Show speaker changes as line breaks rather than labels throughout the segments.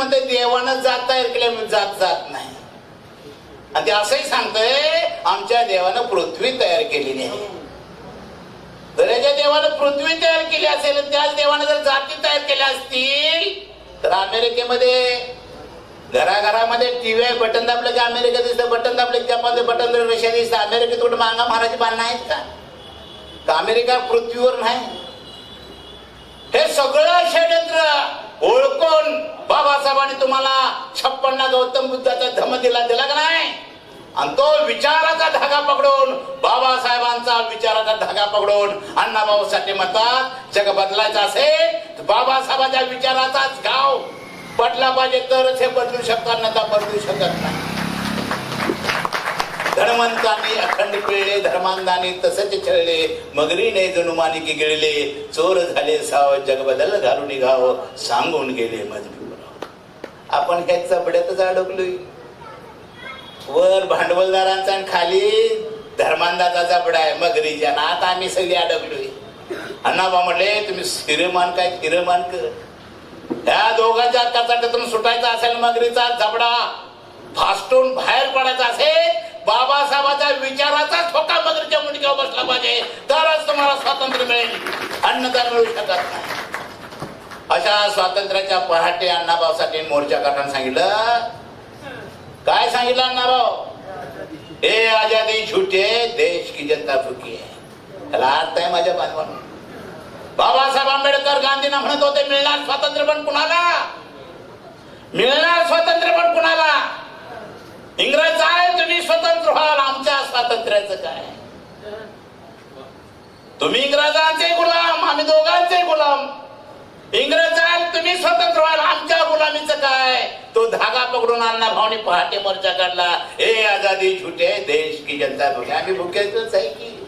म्हणते देवानं जात तयार केल्या म्हणून जात जात नाही. आणि ते असंही सांगतंय आमच्या देवानं पृथ्वी तयार केलेली आहे. दर्याच्या देवानं पृथ्वी तयार केली असेल त्याच देवानं जर जाती तयार केल्या असतील तर अमेरिकेमध्ये घराघरामध्ये टीव्ही आहे बटन दाबलं की अमेरिका दिसतं बटन दाबलं की जपानचं बटन रशिया दिसतं. अमेरिकेत कुठे मांगा महाराज बांधणं आहेत का? का अमेरिका पृथ्वीवर नाही. हे सगळं षडयंत्र ओळखून बाबासाहेबांनी तुम्हाला छप्पन्ना गौतम बुद्धाचा धम दिला दिला का नाही? आणि तो विचाराचा धागा पकडून बाबासाहेबांचा विचाराचा धागा पकडून अण्णाभाऊसाठी म्हणतात जग बदलायचं असेल तर बाबासाहेबांच्या विचाराचाच गाव पटला पाहिजे तरच हे बदलू शकतात नाही बदलू शकत नाही. धर्मंतांनी अखंड पिळले धर्मांधानी तसंच छळले मगरीने जणू मानिकी गिळले चोर झाले साव जग बदल घालून निघाव सांगून गेले मजबूर. आपण ह्या चबड्यातच अडकलोय वर भांडवलदारांचा आणि खाली धर्मांधाचा चबडा आहे मगरीच्या. ना आता आम्ही सगळी अडकलोय. अण्णाबा म्हटले तुम्ही स्थिरमान काय स्थिरमान कर. ह्या दोघांच्या कचाट्यातून सुटायचा असेल मगरीचा जबडा फास्टून बाहेर पडायचा असेल बाबासाहेबांच्या विचाराचा ठोका मगरीच्या मुंडक्यावर बसला पाहिजे. तरच तुम्हाला स्वातंत्र्य मिळेल. अन्नदान मिळू शकत नाही. अशा स्वातंत्र्याच्या पहाटे अण्णाभाऊसाठी मोर्चा काढताना सांगितलं? काय सांगितलं अण्णाभाऊ? हे आजादी झुटे देश की जनता फुकी आहे. त्याला अर्थ आहे माझ्या बांधवांना बाबासाहेब आंबेडकर गांधींना म्हणत होते मिळणार स्वातंत्र्य पण कुणाला? मिळणार स्वातंत्र्य पण कुणाला? इंग्रज आहे तुम्ही स्वतंत्र व्हाल आमच्या स्वातंत्र्याचं काय? तुम्ही इंग्रजांचे गुलाम आम्ही दोघांचे गुलाम. इंग्रजात तुम्ही स्वतंत्र व्हाल. आमच्या गुलामीचं काय? तो धागा पकडून अण्णा भाऊनी पहाटे मोर्चा काढला. हे आजादी झुटे देश की जनता भुके आम्ही भुक्याच आहे की?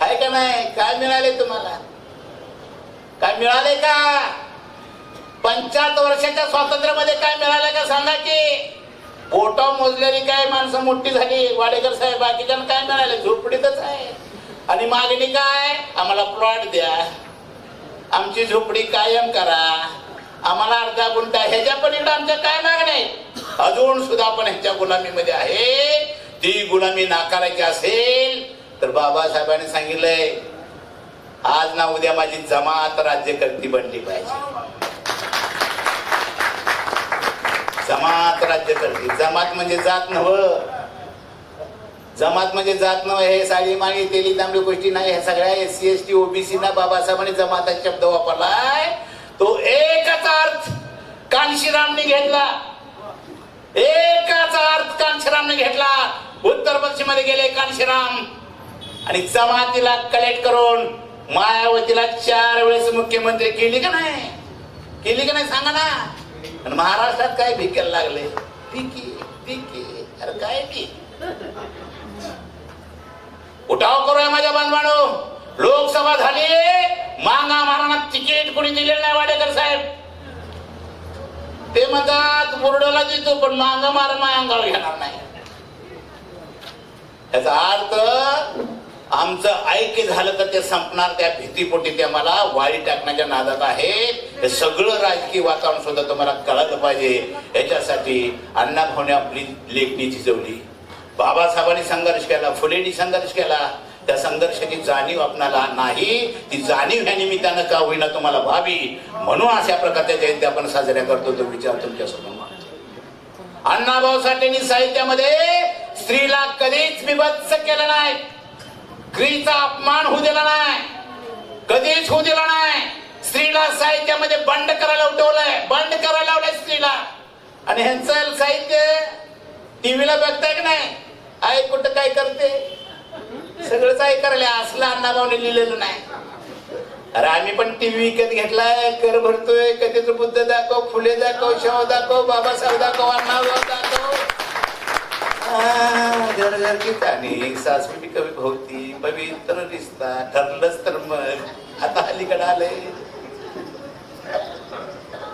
आहे का नाही? काय मिळाले तुम्हाला? काय मिळाले का? पंचाहत्तर वर्षाच्या स्वातंत्र्यामध्ये काय मिळालं का सांगा की? बोट मोजलेली काय माणसं मोठी झाली? वाडेकर साहेब बाकीच्या काय मिळाले? झोपडीतच आहे. आणि मागणी काय? आम्हाला प्लॉट द्या. आमची झोपडी कायम करा. आम्हाला अर्धा गुंठा ह्याच्या पलीकडे आमच्या काय मागण्या आहेत अजून सुद्धा आपण ह्याच्या गुलामीमध्ये आहे. ती गुलामी नाकारायची असेल तर बाबासाहेबांनी सांगितलंय आज ना उद्या माझी जमात राज्यकर्ती बनली पाहिजे. जमात राज्यकर्ती जमात म्हणजे जात नव जमात म्हणजे जात न हे साडी माळी तेली तांबडी गोष्टी नाही ह्या सगळ्या S C S T OBC ना बाबासाहेबांनी जमात शब्द वापरलाय. तो एकच अर्थ कांशीरामने घेतला. एकाच अर्थ कांशीरामने घेतला. उत्तर पश्चिममध्ये गेले कांशीराम. आणि जमातीला कलेक्ट करून मायावतीला चार वेळेस मुख्यमंत्री केली का नाही? केली का नाही सांगा ना. आणि महाराष्ट्रात काय भिकेला लागले? पिकी पिकी अरे काय ती? उठाव करूया माझ्या बांधवानो लोकसभा झाली. मांगा महाराणा तिकीट कोणी दिलेलं नाही वाडेकर साहेब. ते म्हणतात मुरडोला देतो पण मांगा मार अंगावर घेणार नाही. याचा अर्थ आमचं ऐक्य झालं तर ते संपणार त्या भीतीपोटी ते मला वाळी टाकण्याच्या नादात आहेत हे सगळं राजकीय वातावरण सुद्धा तुम्हाला कळलं पाहिजे. याच्यासाठी अण्णा भाऊने आपली लेखणी झिजवली बाबासाहेबांनी संघर्ष केला फुलेंनी संघर्ष केला. त्या संघर्षाची जाणीव आपणाला नाही. ती जाणीव ह्या निमित्तानं का होईना तुम्हाला व्हावी? म्हणून अशा प्रकारच्या जयंती आपण साजऱ्या करतो तो विचार तुमच्यासमोर मांडतो. अण्णाभाऊ साठेंनी साहित्यामध्ये स्त्रीला कधीच विभत्स केलं नाही. स्त्रीचा अपमान होऊ दिला नाही. कधीच होऊ दिला नाही. स्त्रीला साहित्यामध्ये बंड करायला उठवलंय. बंड करायला लावलंय स्त्रीला. आणि ह्यांचं साहित्य टीव्हीला बघताय की नाही? आई कुठं काय करते? सगळंच ऐकायला करायला असलं अण्णाभाऊने लिहिलेलं नाही. अरे आम्ही पण टीव्ही विकत घेतलाय कर भरतोय कधीच बुद्ध दाखव फुले दाखव शाव दाखव बाबासाहेब दाखव अण्णाभाऊ दाखव. आ, घर सासवी कवी भोवती पवित्र रिश्ता ठरलंच तर मग आता अलीकडे आलंय.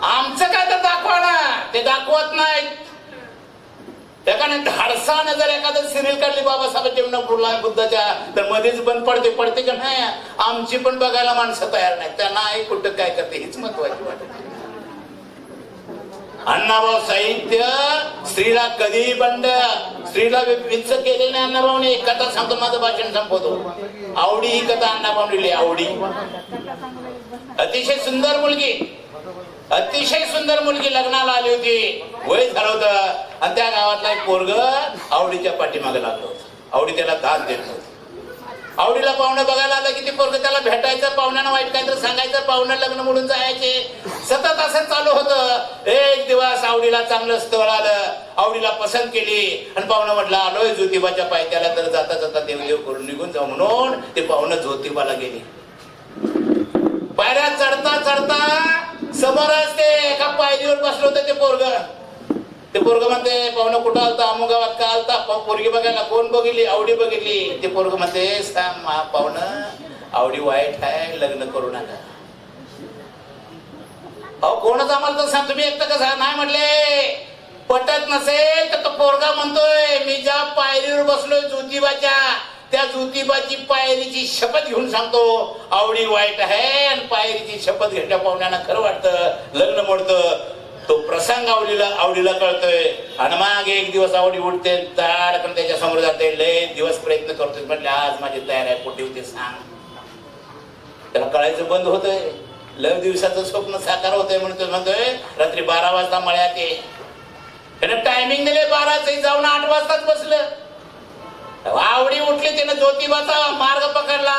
आमचं काय तर दाखवा ना ते दाखवत नाहीत. एखाद्या धाडसाने जर एखादं सिरियल काढली बाबासाहेब जेवणापूरला बुद्धाच्या तर मध्येच बंद पडते. पडते का नाही? आमची पण बघायला माणसं तयार नाही त्यांना आई कुठं काय करते हीच महत्वाची वाटत अण्णाभाऊ साहित्य स्त्रीला कधी बंड स्त्रीला विंच केले नाही अण्णाभाऊने. एक कथा सांगतो माझं भाषण संपवतो. आवडी ही कथा अण्णाभाऊ लिहिली आवडी. अतिशय सुंदर मुलगी. अतिशय सुंदर मुलगी लग्नाला आली होती. वय झालं होतं. आणि त्या गावातला एक पोरग आवडीच्या पाठीमागे लागलं होतं. आवडी त्याला दान देत नव्हती. आवडीला पाहुणं बघायला आलं की ते पोरग त्याला भेटायचं पाहुण्यानं वाईट काहीतरी सांगायचं पाहुणं लग्न म्हणून जायचे. सतत असं चालू होतं. एक दिवस आवडीला चांगलं स्थळ आलं. आवडीला पसंत केली. आणि पाहुणं म्हटलं आलोय ज्योतिबाच्या पायथ्याला तर जाता जाता देवदेव करून निघून जाऊ म्हणून ते पाहुणं ज्योतिबाला गेली. पायऱ्या चढता चढता समोरच ते एका पायरीवर बसलं होतं ते पोरग. ते पोरग म्हणते पाहुणं कुठं आलता? अमुक गावात का आलता? पोरगी बघायला कोण बघितली? आवडी बघितली. ते पोरग म्हणते सांग पाहुणं आवडी वाईट आहे लग्न करू नका. अहो कोणच आम्हाला तर सांग तुम्ही एकटं कसं? नाही म्हटले. पटत नसेल तर तो पोरगा म्हणतोय मी ज्या पायरीवर बसलोय ज्योतिबाच्या त्या ज्योतिबाची पायरीची शपथ घेऊन सांगतो आवडी वाईट आहे आणि पायरीची शपथ घेतल्या पाहुण्यांना खरं वाटतं लग्न मोडतं तो प्रसंग आवडीला आवडीला कळतोय. आणि मग एक दिवस आवडी उठते ताडकन त्याच्यासमोर जाते लय दिवस प्रयत्न करतोय. म्हटले आज माझी तयार आहे कुठे होते सांग. त्याला कळायचं बंद होतंय. लव दिवसाचं स्वप्न साकार होतंय म्हणून म्हणतोय रात्री बारा वाजता मळ्यात ये. त्याने टायमिंग दिले बाराच जाऊन आठ वाजताच बसलं. आवडी उठली त्यानं ज्योतिबाचा मार्ग पकडला.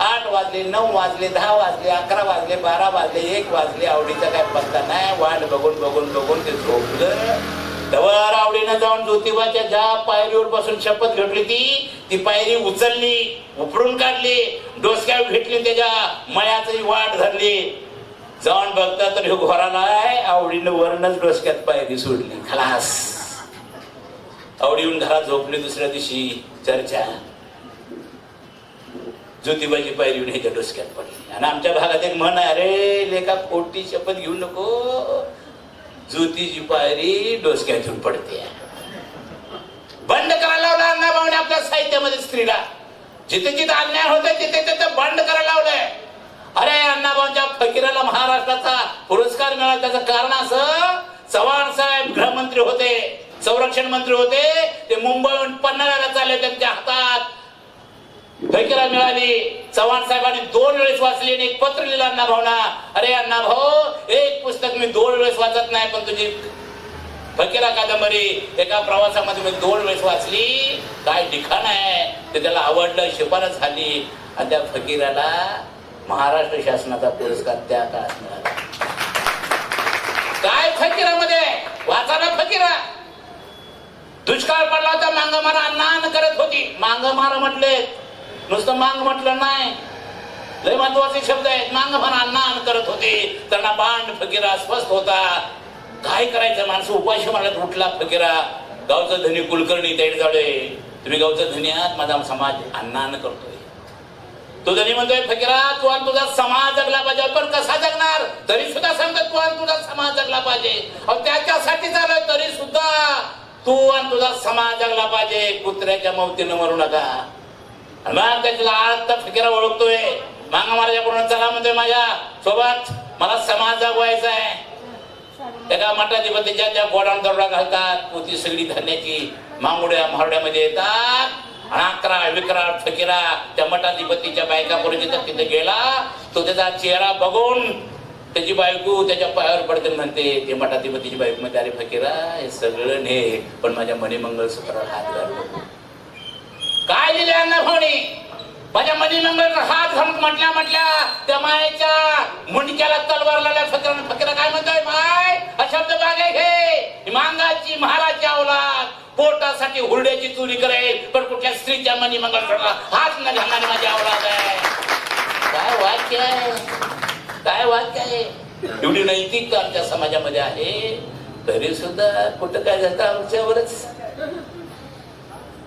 आठ वाजले नऊ वाजले दहा वाजले अकरा वाजले बारा वाजले एक वाजले आवडीचा काय पत्ता नाही. वाट बघून बघून बघून ते झोपलं. तवर आवडीनं जाऊन ज्योतिबाच्या ज्या पायरीवर बसून शपथ घेतली ती ती पायरी उचलली उपडून काढली डोसक्यावर घेतली त्याच्या मळ्याची वाट धरली. जाऊन बघता तर हे घोराला आहे आवडीनं वरणच डोसक्यात पायरी सोडली. खलास. आवडी येऊन घरात झोपली दुसऱ्या दिवशी चर्चा. ज्योतिबाची पायरी येऊन ह्याच्या डोसक्यात पडली. आणि आमच्या भागात एक म्हण आहे अरे लेखा खोटी शपथ घेऊ नको. ज्योतीची पायरी डोसक्यात घेऊन पडते. बंद करायला लावला अण्णाभाऊने आपल्या साहित्यामध्ये स्त्रीला. जिथे जिथे अन्याय होते तिथे तिथे बंद करायला लावलंय. अरे अण्णाभाऊच्या फकीराला महाराष्ट्राचा पुरस्कार मिळाला. त्याचं कारण असं चव्हाण साहेब गृहमंत्री होते. संरक्षण मंत्री होते ते मुंबईहून पन्हाळ्याला चालले त्यांच्या हातात. फकीरा मिळाली. चव्हाण साहेबांनी दोन वेळेस वाचली आणि एक पत्र लिहिलं अण्णा भाऊना. अरे अण्णा भाऊ एक पुस्तक मी दोन वेळेस वाचत नाही पण तुझी फकीरा कादंबरी एका प्रवासामध्ये मी दोन वेळेस वाचली. काय ठिकाण आहे? ते त्याला आवडलं शिफारस झाली. आणि त्या फकीराला महाराष्ट्र शासनाचा पुरस्कार त्या काळात मिळाला. काय फकीरामध्ये? वाचा ना फकीरा. दुष्काळ पडला होता मांग मारा नान करत होती. मांग मारा म्हटले. नुसतं मांग म्हटलं नाही. लय महत्त्वाचे शब्द आहेत. मांग म्हणा नान करत होते. त्यांना बांड फकीरा स्वस्थ होता. काय करायचं माणसं? उपाशी म्हणत उठला फकीरा. गावचं धनी कुलकर्णी तेड जाडे तुम्ही गावचं धनी आहात माझा समाज अन्नान करतोय. तो धनी म्हणतोय फकीरा तू आणि तुझा समाज जगला पाहिजे. पण कसा जगणार? तरी सुद्धा सांगतात तू आणि तुझा समाज जगला पाहिजे. अहो त्याच्यासाठी झालं तरी सुद्धा तू आणि तुझा समाज जगला पाहिजे. कुत्र्याच्या मवतीनं मरू नका. मग त्याच्या आळत फिकिरा ओळखतोय. मांगा महाराजा पूर्ण चला म्हणतोय माझ्या. सोबत मला समाज जागवायचा आहे. एका मठाधिपतीच्या त्या गोडाण दरोडा घालतात. पोती सगळी धान्याची मांगुड्या महारड्यामध्ये येतात. आणि अकरा विकरा फकिरा त्या मठाधिपतीच्या बायका तिथे गेला तो त्याचा चेहरा बघून त्याची बायको त्याच्या पायावर पडते म्हणते ते मठाधिपतीची बायको म्हणते अरे फकीरा हे सगळं ने पण माझ्या मनी मंगळसूत्रावर हात घालतो काय लिहिले अण्णा भाऊनी माझ्या मनी मंगळ हात घालून म्हटल्या म्हटल्या त्या मायेच्या मुंडक्याला तलवार लागल्या फकीरा फकीरा काय म्हणतोय माय? हा शब्द बागे घे. मांगाची महाराजची औलाद. पोटासाठी हुरड्याची चोरी करेल पण कुठल्या स्त्रीच्या मनी मंगळ हात न घालणारी माझी औलाद आहे. काय वाक्य आहे? काय वाक्य आहे? एवढी नैतिकता आमच्या समाजामध्ये आहे तरी सुद्धा कुठं काय जातं आमच्यावरच.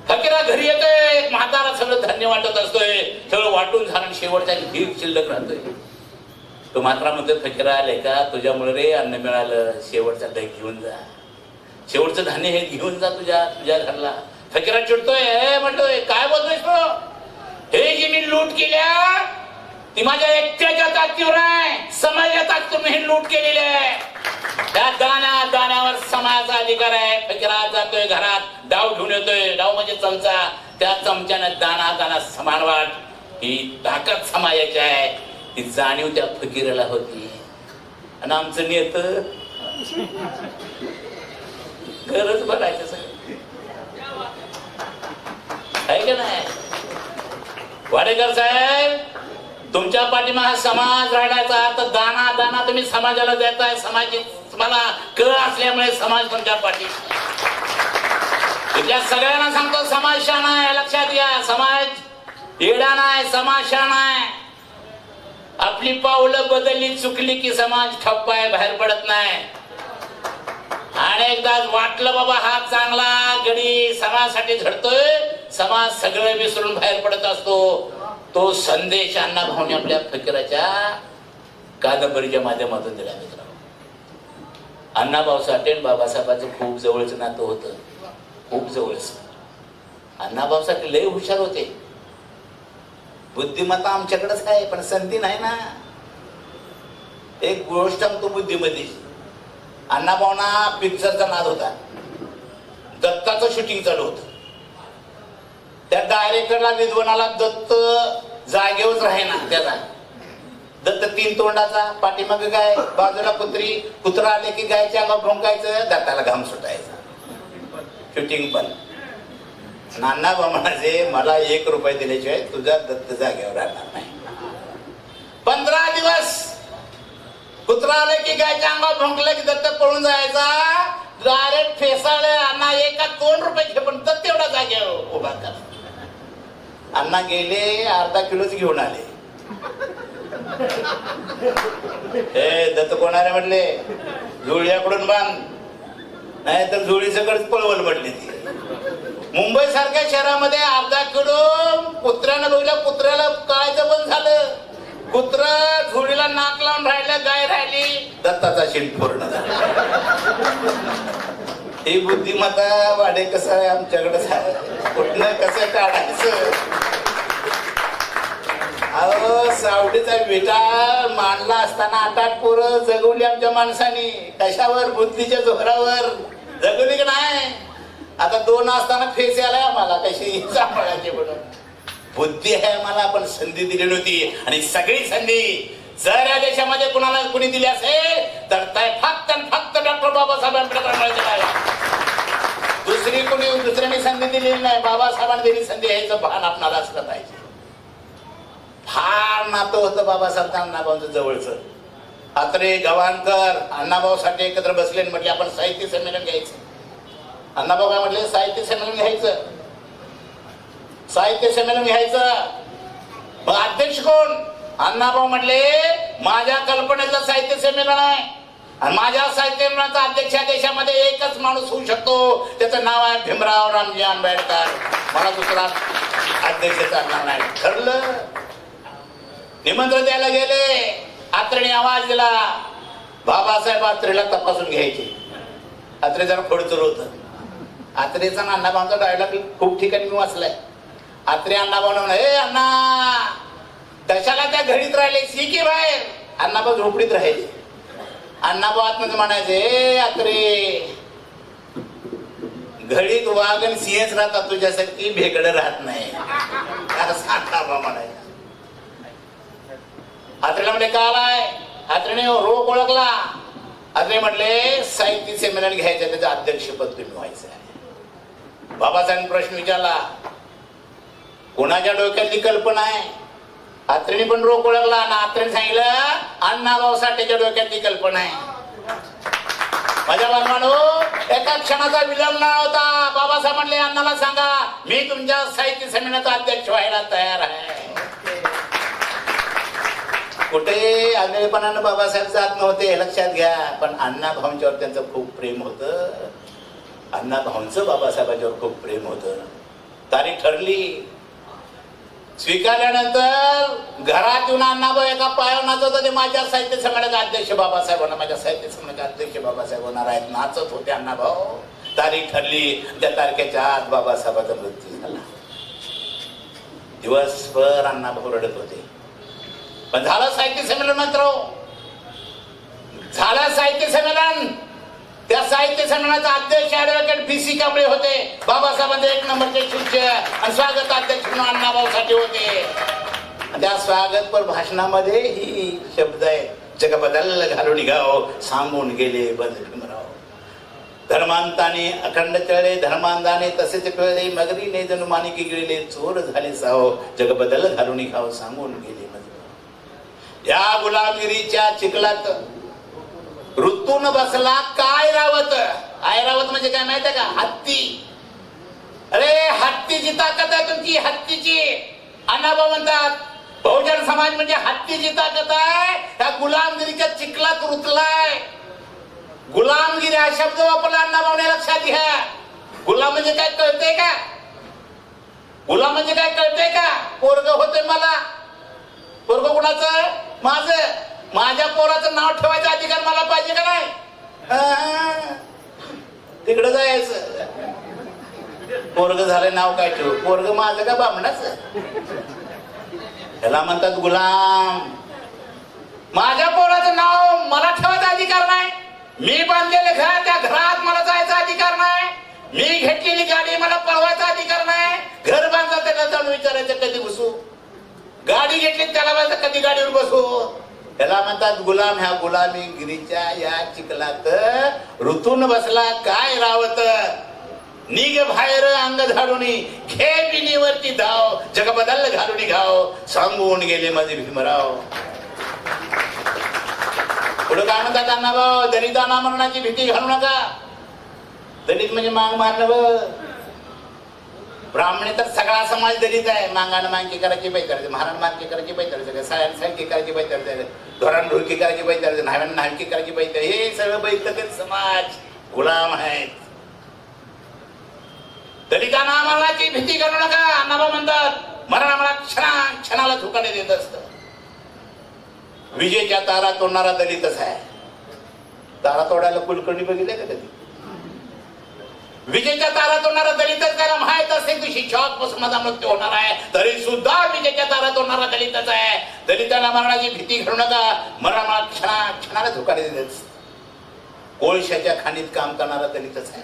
फकीरा घरी येतोय म्हातारा सगळं धान्य वाटत असतोय सगळं वाटून झालं शेवटच्या भीक शिल्लक राहतोय. तो म्हातारा म्हणतोय फकीरा आले का? तुझ्यामुळे रे अन्न मिळालं शेवटचा डग घेऊन जा. शेवटचं धान्य हे घेऊन जा तुझ्या तुझ्या घरला. फकीरा चिडतोय म्हणतोय काय बोलतोय हे जी मी लूट केल्या
ती माझ्या एकट्याच्या ताकदीवर आहे. समाजाच्या तुम्ही लूट केलेली आहे. त्या दाना दानावर समाजाचा अधिकार आहे. फकिरात जातोय घरात डाव घेऊन येतोय. डाव म्हणजे चमचा. त्या चमच्यानं दाना दाना समान वाट ही ताकद समाजाची आहे. ती जाणीव त्या फकीराला होती. आणि आमचं नेत गरज भरायचं सगळं. आहे का नाही? वाडेकर साहेब! तुमच्या पाठीमागे समाज राहण्याचा तर दाना दाना तुम्ही समाजाला देताय. समाज तुम्हाला कळ असल्यामुळे समाज तुमच्या पाठी. इथल्या सगळ्यांना सांगतो समाज शान आहे लक्षात घ्या. समाज येडा नाही समाज शान आहे. आपली पावलं बदलली चुकली की समाज ठप्प आहे बाहेर पडत नाही. आणि एकदा वाटलं बाबा हा चांगला गडी समाजासाठी झडतोय. समाज सगळं विसरून बाहेर पडत असतो. तो संदेश अण्णा भाऊने आपल्या फकीराच्या कादंबरीच्या माध्यमातून दिला मित्र अण्णा साठे बाबासाहेबांचं खूप जवळचं नातं होतं. खूप जवळचं. अण्णा साठे लय हुशार होते. बुद्धिमत्ता आमच्याकडेच आहे पण संधी नाही ना. एक गोष्ट सांगतो बुद्धिमत्तेची. अण्णाभाऊना पिक्चरचा नाद होता. दत्ताचं शूटिंग चालू होतं. त्या डायरेक्टरला विद्वानाला दत्त जागेवरच राहीना त्याचा दत्त तीन तोंडाचा पाठीमाग गाय बाजूला कुत्री कुत्रा आले की गायच्या अंगावर भोंकायचं दत्ताला घाम सुटायचा. शूटिंग पण. नाना म्हणाचे मला एक रुपये दिल्याशिवाय तुझा दत्त जागेवर राहणार नाही. पंधरा दिवस! कुत्रा आले की गायच्या अंगावर भोंकलं की दत्त पळून जायचा. डायरेक्ट फेसाळे अन्ना एका दोन रुपये घे पण दत्त एवढा जागेवर उभा कर अण्णा गेले अर्धा किलोच घेऊन आले. हे दत्त कोणाने म्हटले? जुळ्याकडून बांध. नाही तर जुळी सगळंच पळवल म्हटली ती. मुंबई सारख्या शहरामध्ये अर्धा किलो कुत्र्यानं बघितलं कुत्र्याला कळायचं पण झालं. कुत्र झुडीला नाक लावून राहिलं गाय राहिली. दत्ताचा शिल्प पूर्ण झाला. ही बुद्धिमत्ता वाढे कसं आहे आमच्याकडे कुठनं कसं काढायचं? अहो सावडीचा विटा मांडला असताना आठ आठ पोरं जगवली आमच्या माणसानी. कशावर? बुद्धीच्या जोरावर. जगवली की नाही? आता दोन असताना फेस आलाय आम्हाला कशी सांभाळायची म्हणून. बुद्धी आहे आम्हाला पण संधी दिली नव्हती आणि सगळी संधी जर या देशामध्ये कुणाला कुणी दिली असेल तर ते फक्त आणि फक्त डॉक्टर बाबासाहेब आंबेडकर आहे दुसरी कुणी दुसऱ्याने संधी दिलेली नाही. बाबासाहेबांनी दिली संधी यायचं भान आपणाला असलं पाहिजे. फार नातं होतं बाबासाहेब अण्णाभाऊंचं जवळचं. अत्रे गव्हाणकर अण्णाभाऊ साठी एकत्र बसले आणि म्हटले आपण साहित्य संमेलन घ्यायचं. अण्णाभाऊ काय म्हटले साहित्य संमेलन घ्यायचं. साहित्य संमेलन घ्यायचं. मग अध्यक्ष कोण? अण्णाभाऊ म्हटले माझ्या कल्पनेचं साहित्य संमेलन आहे. आणि माझ्या साहित्य संमेलनाचा अध्यक्ष देशामध्ये एकच माणूस होऊ शकतो. त्याचं नाव आहे भीमराव रामजी आंबेडकर. मला दुसरा अध्यक्ष चालणार नाही. ठरलं. निमंत्रण द्यायला गेले. आत्रेने आवाज दिला. बाबासाहेब आत्रेला तपासून घ्यायचे. आत्रे जरा खोडचर होत. आत्रेचा आणि अण्णाभाऊचा डायलॉग खूप ठिकाणी मी वाचलाय. आत्रे अण्णाभाऊ म्हणे हे अण्णा तशाला त्या घडीत राहिले. सी की बाहेर. अण्णाबा झोपडीत राहायचे अण्णाबा आतमध्ये म्हणायचे अत्रे घडीत वाघ आणि सिंहच राहतात तुझ्यासारखी भेगड राहत नाही. असं अण्णाभाऊ म्हणायचे म्हटले का आलाय अत्रेने रोग ओळखला. आत्रे म्हटले साहित्य सेमिनार घ्यायचं त्याचं अध्यक्षपद तुम्ही व्हायचं आहे. बाबासाहेब प्रश्न विचारला कोणाच्या डोक्यातली कल्पना आहे? आत्रेने पण रोग ओळखला. आणि आत्रेने सांगितलं अण्णाभाऊ साठेच्या डोक्यातली कल्पना आहे. माझ्या बालमानो एका क्षणाचा विलंब न होता. बाबासाहेब म्हणले अण्णाला सांगा मी तुमच्या साहित्य संमेलनाचा अध्यक्ष व्हायला तयार आहे. कुठे आंधळेपणानं बाबासाहेब जात नव्हते हे लक्षात घ्या. पण अण्णा भाऊंच्यावर त्यांचं खूप प्रेम होतं. अण्णा भाऊंचं बाबासाहेबांच्यावर खूप प्रेम होतं. तारीख ठरली. स्वीकारल्यानंतर घरात येऊन अण्णाभाऊ एका पायावर नाचत होते. माझ्या साहित्य संमेलनाचा अध्यक्ष बाबासाहेब होणार. माझ्या साहित्य संमेलनाचे अध्यक्ष बाबासाहेब होणार आहेत. नाचत होते अण्णाभाऊ तारीख ठरली. त्या तारखेच्या आत बाबासाहेबाचा मृत्यू झाला. दिवसभर अण्णाभाऊ रडत होते. पण झालं साहित्य संमेलन मात्र हो. झालं साहित्य संमेलन. त्या साहित्य संमेलनाचा अध्यक्ष ऍडव्होकेट बी सी कांबळे होते. बाबासाहेबांचे एक नंबरचे शिष्य आणि स्वागत अध्यक्ष म्हणून अण्णाभाऊ साठी होते त्या स्वागतपर भाषणामध्ये ही शब्द आहे जग बदल घालून गाव सांगून गेले बदल भीमराव धर्मांताने अखंड चळले धर्मांताने तसेच कळले मगरीने जणू मानिकी चोर झाले साहो जग बदल घालून गाव सांगून गेले मजबूर या गुलामगिरीच्या चिखलात ऋतून बसला काय रावत? आय रावत म्हणजे काय माहिती आहे का? हत्ती. अरे हत्तीची ताकद आहे तुमची हत्तीची. अण्णाबा म्हणतात बहुजन समाज म्हणजे हत्तीची ताकद आहे. त्या गुलामगिरीच्या चिखलात रुतलाय. गुलामगिरी हा शब्द वापरला अण्णाभाऊने लक्षात घ्या. गुलाम म्हणजे काय कळतंय का? गुलाम म्हणजे काय कळतंय का? पोरग होते मला. पोरग कुणाचं? माझं. माझ्या पोराचं नाव ठेवायचा अधिकार मला पाहिजे का नाही? तिकडं जायचं. पोरग झालं नाव काय ठेवू? पोरग माझं का बामणाच? त्याला म्हणतात गुलाम. माझ्या पोराचं नाव मला ठेवायचा अधिकार नाही. मी बांधलेले घर त्या घरात मला जायचा अधिकार नाही. मी घेतलेली गाडी मला पळवायचा अधिकार नाही. घर बांधता त्याला जाऊन विचारायचं कधी बसू? गाडी घेतली त्याला म्हणतात कधी गाडीवर बसू? त्याला म्हणतात गुलाम ह्या गुलामीगिरीच्या या चिखलात ऋतून बसला काय रावत? निघ बाहेर अंग झाडून घे बिनीवरती धाव जग बदल घालून घाव सांगून गेले माझे भीमराव. पुढे काय म्हणतात अण्णाभाऊ दलितांना मरणाची भीती घालू नका. दलित म्हणजे मांग मारणं ब्राह्मणी तर सगळा समाज दलित आहे. मांगानं मांगी करायची बाई महाराण मांगी करायची बाई करायचं सायन सायकी करायची बाई धोरण ढोलकी करायची बाई करायचं न्हाव्यानं करायची बाई हे सगळं बैठकच समाज गुलाम आहेत. दलितांना मरणाची भीती करू नका अण्णाबा म्हणतात मरण आम्हाला क्षणा क्षणाला धुकाने देत असत. विजेच्या तारा तोडणारा दलितच आहे. तारा तोडायला कुलकर्णी बघितले का कधी? विजेच्या तारा तोडणारा दलितच त्याला माहीत असेल की शिक्षकपासून माझा मृत्यू होणार आहे. तरी सुद्धा विजेच्या तारा तोडणारा दलितच आहे. दलितांना मरणाची भीती घडू नका मरण क्षणा क्षणाला धोका देत कोळशाच्या खाणीत काम करणारा दलितच आहे.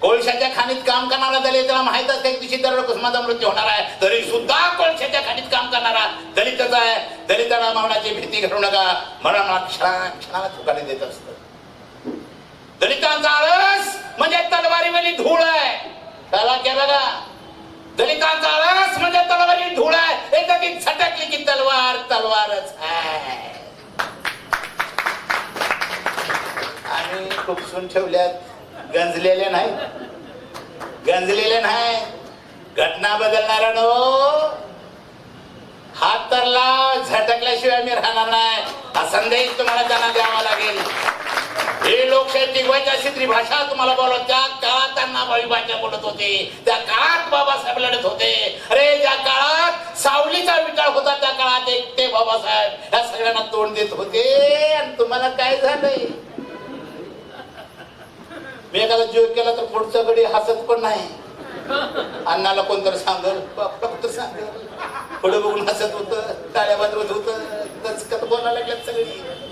कोळशाच्या खाणीत काम करणारा दलिताला माहीत असते की दिवशी दरड कुसुमाचा मृत्यू होणार आहे. तरी सुद्धा कोळशाच्या खाणीत काम करणारा दलितच आहे. दलितांना मरणाची भीती घडू नका. मरण क्षणा क्षणाला धोकाने देत असतं दलितांचा आळस म्हणजे तलवारीवरील धूळ आहे. त्याला केलं बघा दलितांचा आळस म्हणजे तलवारी धूळ आहे. एकदा ती झटकली की तलवार तलवारच आहे. आणि खुपसून ठेवल्यात गंजलेले नाही गंजलेले नाही. घटना बदलणार नो हो. हात तर लाव झटकल्याशिवाय मी राहणार नाही. हा संदेश तुम्हाला त्यांना द्यावा लागेल. हे लोकशाही टिकवायची अशी तरी भाषा तुम्हाला बोलत त्या काळात त्यांना बाळी भाषा बोलत होते. त्या काळात बाबासाहेब लढत होते. अरे ज्या काळात सावलीचा विचार होता त्या काळात एकटे बाबासाहेब या सगळ्यांना तोंड देत होते. आणि तुम्हाला काय झालंय? मी एखादा जीव केला तर पुढच्या कडे हसत पण नाही. अण्णाला कोणतरी सांगल? बापला कोणतरी सांगल? पुढे बघून हसत होत टाळ्या बाजवत होत. दचकत बोलायला लागल्यात सगळी.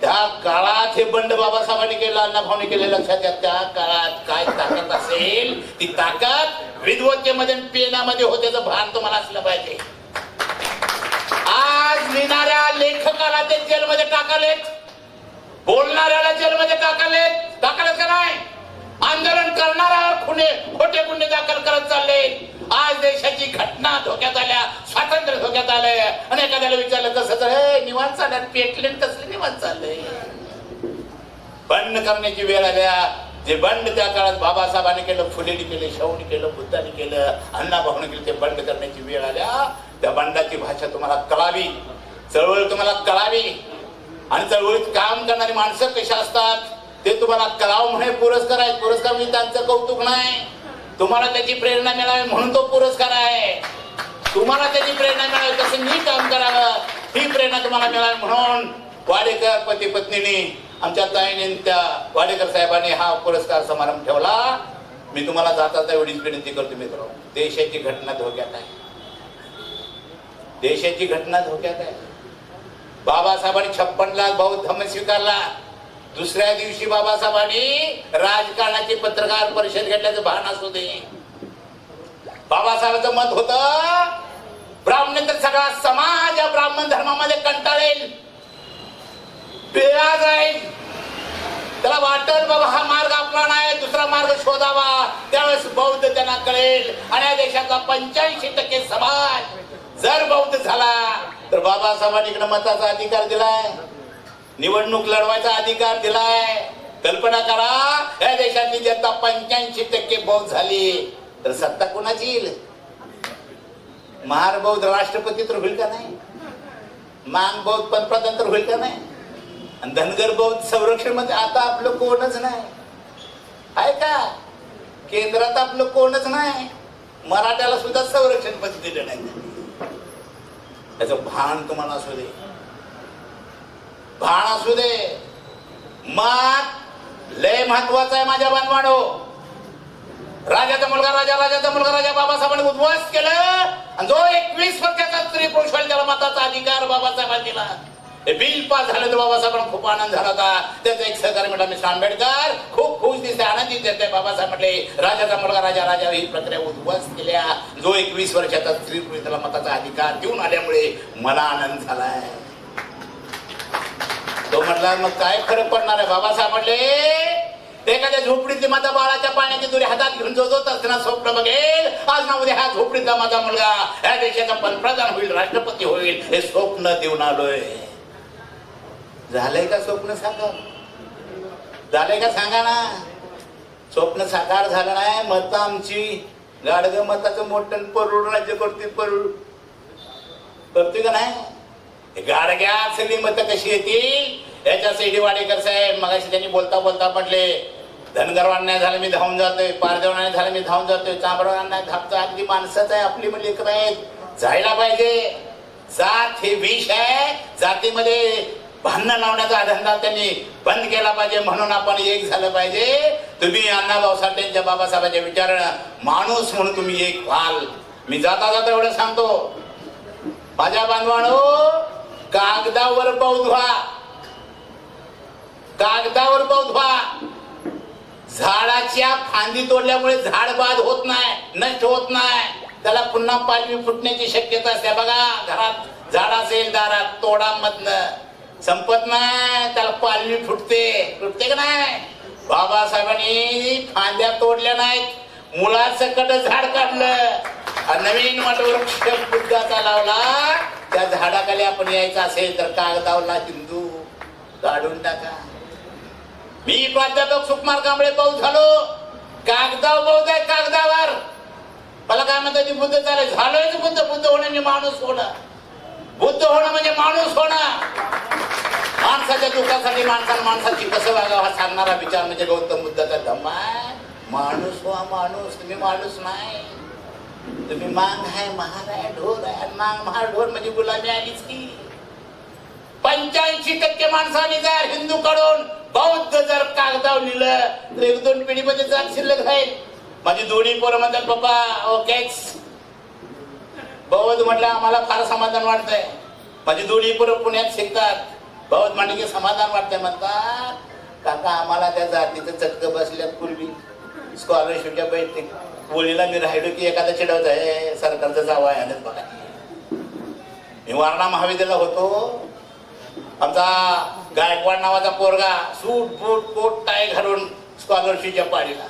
त्या काळात हे बंड बाबासाहेबांनी केलं अण्णाभाऊने केले लक्षात घ्या त्या काळात काय ताकद असेल ती ताकद विद्वत्तेमध्ये पेनामध्ये होते भान तुम्हाला असलं पाहिजे. आज लिहिणाऱ्या लेखकाला ते जेलमध्ये टाकालेत. बोलणाऱ्याला जेलमध्ये टाकालेत. टाकालेत का नाही? आंदोलन करणाऱ्यावर खुने खोटे गुन्हे दाखल करत चालले. आज देशाची घटना धोक्यात आल्या स्वातंत्र्य धोक्यात आलंय. आणि एखाद्याला विचारलं कसं तर हे निवांत चाललं. पेटले कसले निवांत चाललंय बंड करण्याची वेळ आल्या. जे बंड त्या काळात बाबासाहेबांनी केलं फुलेने केलं शाहूने केलं बुद्धाने केलं अण्णा भाऊने केलं ते बंड करण्याची वेळ आल्या. त्या बंडाची भाषा तुम्हाला कळावी. चळवळ तुम्हाला कळावी. आणि चळवळीत काम करणारी माणसं कशा असतात? ते तुम्हाला कलाव म्हणे पुरस्कार आहे पुरस्कार म्हणजे त्यांचं कौतुक नाही. तुम्हाला त्याची प्रेरणा मिळावी म्हणून तो पुरस्कार आहे. तुम्हाला त्याची प्रेरणा मिळावी तसं मी काम करावं. ही प्रेरणा तुम्हाला मिळावी म्हणून वाडेकर पती पत्नीने आमच्या ताईने त्या वाडेकर साहेबांनी हा पुरस्कार समारंभ ठेवला. मी तुम्हाला जाता एवढीच विनंती करतो मित्र. देशाची घटना धोक्यात आहे. देशाची घटना धोक्यात आहे. बाबासाहेबांनी छप्पन लाख बौद्ध धम्म स्वीकारला. दुसऱ्या दिवशी बाबासाहेबांनी राजकारणाची पत्रकार परिषद घेतल्याचं भान असू दे. बाबासाहेबांचं मत होत ब्राह्मणेतर सगळा समाज या ब्राह्मण धर्मामध्ये कंटाळेल. पिळा जाईल. त्याला वाटल बाबा हा मार्ग आपला नाही दुसरा मार्ग शोधावा. त्यावेळेस बौद्ध त्यांना कळेल आणि या देशाचा पंच्याऐंशी टक्के समाज जर बौद्ध झाला तर बाबासाहेबांनी इकडे मताचा अधिकार दिलाय. निवडणूक लढवायचा अधिकार दिलाय. कल्पना करा या देशातली जनता पंच्याऐंशी टक्के बौद्ध झाली. तर सत्ता कोणाची येईल? महार बौद्ध राष्ट्रपती तर होईल का नाही? मान बौद्ध पंतप्रधान तर होईल का नाही? आणि धनगर बौद्ध संरक्षणमध्ये आता आपलं कोणच नाही. आहे का? केंद्रात आपलं कोणच नाही. मराठ्याला सुद्धा संरक्षण पद दिलं नाही त्याचं भान तुम्हाला असू दे. भाण असू दे. मग लय महत्वाचं आहे माझ्या बांधवाडो राजाचा मुलगा राजा राजाचा मुलगा राजा बाबासाहेबांनी उद्ध्वस्त केलं. आणि जो एकवीस वर्षाचा स्त्री पुरुष त्याला मताचा अधिकार बाबासाहेबांनी दिला हे बिल पास झालं तर बाबासाहेबांना खूप आनंद झाला होता. त्याचा एक सहकारी म्हटलं मिस्टर आंबेडकर. खूप खुश दिसते आनंदित दिसते बाबासाहेब म्हटले राजाचा मुलगा राजा राजा ही प्रक्रिया उद्ध्वस्त केल्या. जो एकवीस वर्षाचा स्त्री पुरुष त्याला मताचा अधिकार देऊन आल्यामुळे मला आनंद झालाय. तो म्हटला मग काय फरक पडणार आहे? बाबासाहेब म्हटले ते एखाद्या झोपडीतली माझा बाळाच्या पाण्याची दुरी हातात घेऊन जो जो असताना स्वप्न बघेल. आज ना उद्या हा झोपडीतला माझा मुलगा या देशाचा पंतप्रधान होईल राष्ट्रपती होईल हे स्वप्न देऊन आलोय. झालंय का स्वप्न सांगा झालंय का सांगा ना? स्वप्न साकार झालं नाही मत आमची. गाडग मताचं मोठं परूड राज्य करते परूड करते का नाही? गाडग्या सगळी मतं कशी येतील? याच्यासाठी वाडेकर साहेब मगाशी त्यांनी बोलता बोलता म्हटले धनगरवांना झालं मी धावून जातोय. पारदेवांना झालं मी धावून जातोय. चांबरवांना नाही अगदी माणसाच आहे आपली म्हणजे लेकर आहेत जायला पाहिजे. जात हे विष आहे. जातीमध्ये भांडण लावण्याचा धंदा त्यांनी बंद केला पाहिजे. म्हणून आपण एक झालं पाहिजे. तुम्ही अण्णाभाऊ साठेंच्या बाबासाहेबांच्या विचारणं माणूस म्हणून तुम्ही एक व्हाल. मी जाता जाता एवढं सांगतो. माझ्या बांधवानो कागदावर बौद्ध व्हा कागदावर बौद्ध व्हा झाडाच्या फांदी तोडल्यामुळे झाड बाद होत नाही नष्ट होत नाही. त्याला पुन्हा पालवी फुटण्याची शक्यता असते. बघा घरात झाड असेल दारात तोडामधन. संपत नाही त्याला पालवी फुटते. फुटते का नाही? बाबासाहेबांनी फांद्या तोडल्या नाहीत. मुळासकट झाड काढलं. नवीन वटवृक्ष बुद्धाचा लावला. त्या झाडाखाली आपण यायचं असेल तर कागदावला हिंदू काढून टाका. मी प्राध्यापक सुकुमार कांबळे पाऊस झालो. कागदाव बौद्ध आहे कागदावर. मला काय म्हणतात ती बुद्ध झालं झालोय बुद्ध. बुद्ध होणं म्हणजे माणूस होणं. बुद्ध होणं म्हणजे माणूस होणं. माणसाच्या दुःखासाठी माणसानं माणसाची कसं वागावं हा सांगणारा विचार म्हणजे गौतम बुद्धाचा धम्मा माणूस हो माणूस. तुम्ही माणूस नाही. तुम्ही मांग आहे महार आहे ढोर आहे आणि मांग महार ढोर म्हणजे गुलामी आलीच की. पंच्याऐंशी टक्के माणसाने जर हिंदू कडून बौद्ध जर कागदाव लिहिलं तर एक दोन पिढीमध्ये जात शिल्लक राहील. माझी दोन्ही पोरं म्हणतात पप्पा ओकेच. बौद्ध म्हटलं आम्हाला फार समाधान वाटतंय. माझी दोन्ही पोरं पुण्यात शिकतात. बौद्ध म्हणलं की समाधान वाटतंय म्हणतात. काका आम्हाला त्या जातीचं चटकं बसल्या पूर्वी. स्कॉलरशिपच्या बैठक होळीला मी राहिलो की एखादा चिडवत आहे सरकारचं जावा आहे आनंद बघा. मी वारणा महाविद्यालय होतो. आमचा गायकवाड नावाचा पोरगा सूट बूट कोट टाय घालून स्कॉलरशिपच्या पाळीला.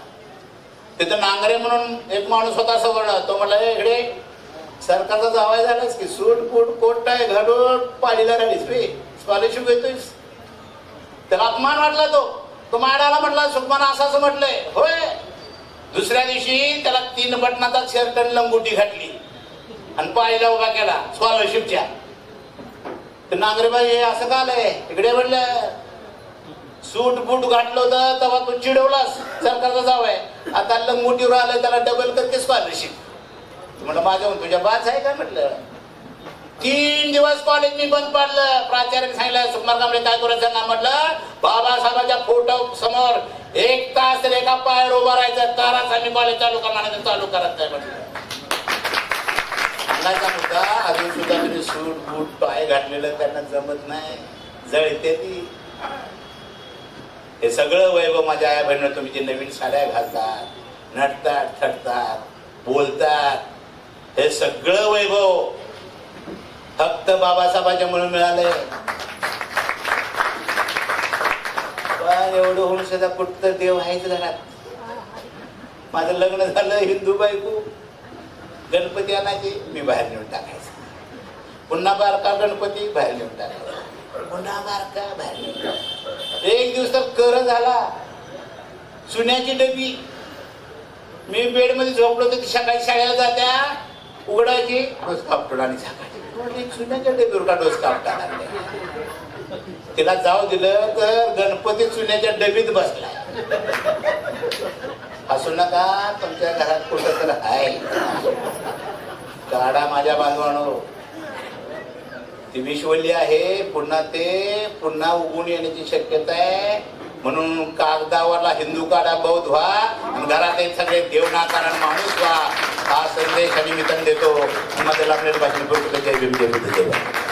तिथं नांगरे म्हणून एक माणूस होता सवर्ण. तो म्हटलं हे इकडे सरकारचा जावाय झालाच की. सूट बूट कोट टाय घालून पाळीला राहिलीस रे स्कॉलरशिप घेतोयस. त्याला अपमान वाटला तो. तो माडाला म्हटला सुखमान असं असं म्हटलंय. होय. दुसऱ्या दिवशी त्याला तीन बटनाचा शर्ट आणि लंगोटी घातली. आणि पाळीला उभा केला स्कॉलरशिपच्या तर नांगरेबाई हे असं का आलंय? इकडे म्हणलं सूट बूट घातलं होतं तेव्हा तू चिडवलास. सरकारचा जाव आहे. आता लंगोटीवर आलं त्याला डबल करते स्कॉलरशिप म्हटलं माझ्या तुझ्या बाच आहे का? म्हटलं तीन दिवस कॉलेज मी बंद पाडलं. प्राचार्य सांगितलं सुकुमार कांबळे काय करायचं ना म्हटलं बाबासाहेबांच्या फोटो समोर एक तास तर एका पायावर उभा राहायचं तरच आम्ही कॉलेज चालू करणार नाही चालू करत नाही म्हटलं. मुद्दा अजून सुद्धा तुम्ही सूट बूट पाय घातलेलं त्यांना जमत नाही. जळते ती. हे सगळं वैभव माझ्या आया बहिणी तुम्ही जे नवीन साड्या घालतात नटतात ठरतात बोलतात हे सगळं वैभव फक्त बाबासाहेबांच्या म्हणून मिळालंय. पण एवढं होऊन सुद्धा कुठं देव आहेच घरात माझं लग्न झालं हिंदू बायको. गणपती आणायचे मी बाहेर नेऊन टाकायचं. पुन्हा बारका गणपती बाहेर नेऊन टाकायचा. पुन्हा बारका बाहेर नेऊन टाकायचा. एक दिवस कर झाला. सुन्याची डबी. मी बेडमध्ये झोपलो तर सकाळी शाळेला जात्या. उघडायची डोस कापटून आणि झाकायची. म्हटलं, चुन्याच्या डबीवर डोस कापटा लागले तिला जाऊ दिलं तर गणपती चुन्याच्या डबीत बसला. असू नका तुमच्या घरात कुठं तर आहे. काढा माझ्या बांधवानो. ती विश्वली आहे पुन्हा ते पुन्हा उगून येण्याची शक्यता आहे. म्हणून कागदावरला हिंदू काढा बौद्ध व्हा आणि घरात एक सगळे देवनाकारण माणूस व्हा हा संदेश आणि मी देतो. माझ्या लागलेल्या भाषण जय भीम जय बुद्ध देवा